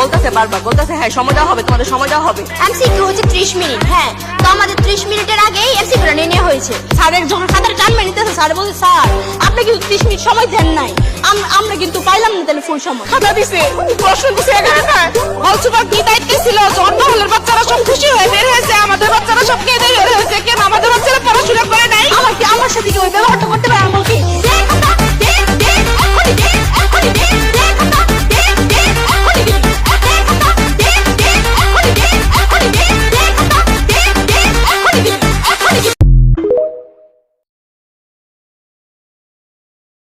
বলতেছে বারবার বলতেছে হ্যাঁ সময় দেওয়া হবে তোমাদের সময় দেওয়া হবে। এমসিকিউ হচ্ছে ত্রিশ মিনিট হ্যাঁ। তো আমাদের ত্রিশ মিনিটের আগেই এমসিকিউটা নিয়ে নেওয়া হয়েছে। স্যারের যখন খাতার টান মেরে নিতেছে স্যার বলছে স্যার আপনি কিন্তু ত্রিশ মিনিট সময় দেন নাই। আমরা কিন্তু পাইলাম না তাহলে ফুল সময়। খাতা দিছে। প্রশ্ন দিছে এখানে এগারোটায় হলসুপার কি দায়িত্ব ছিল? অন্য হলের বাচ্চারা সব খুশি হয়ে